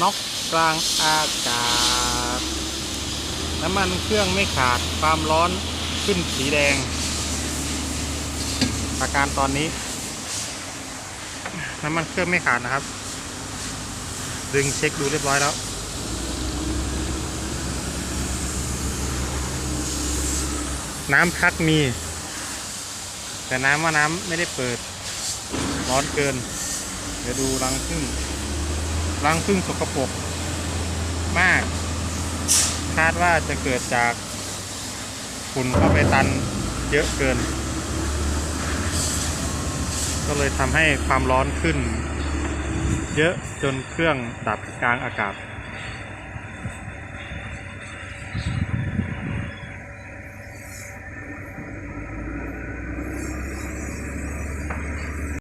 น็อกกลางอากาศ น้ำมันเครื่องไม่ขาดความร้อนขึ้นสีแดง อาการตอนนี้ น้ำมันเครื่องไม่ขาดนะครับ ดึงเช็คดูเรียบร้อยแล้วน้ำพักมี แต่น้ำว่าน้ำไม่ได้เปิด ร้อนเกิน เดี๋ยวดูรังพึ่ง รังผึ้งสกปรกมาก คาดว่าจะเกิดจากฝุ่นเข้าไปตันเยอะเกิน ก็เลยทำให้ความร้อนขึ้น เยอะจนเครื่องดับกลางอากาศ